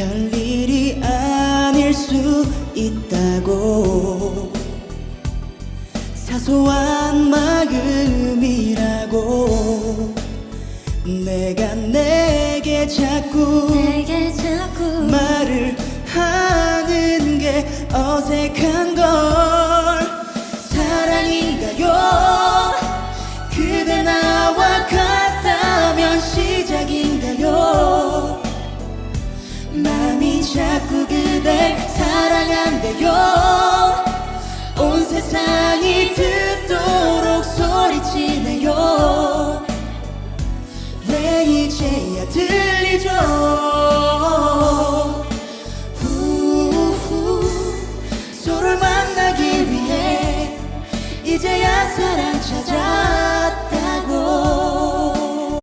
별일이 아닐 수 있다고. 사소한 마음이라고 내가 내게 자꾸, 내게 자꾸 말을 하는 게 어색한 걸. 마음이 자꾸 그댈 사랑한대요. 온 세상이 듣도록 소리치네요. 왜 이제야 들리죠. 후후 서로를 만나기 위해 이제야 사랑 찾아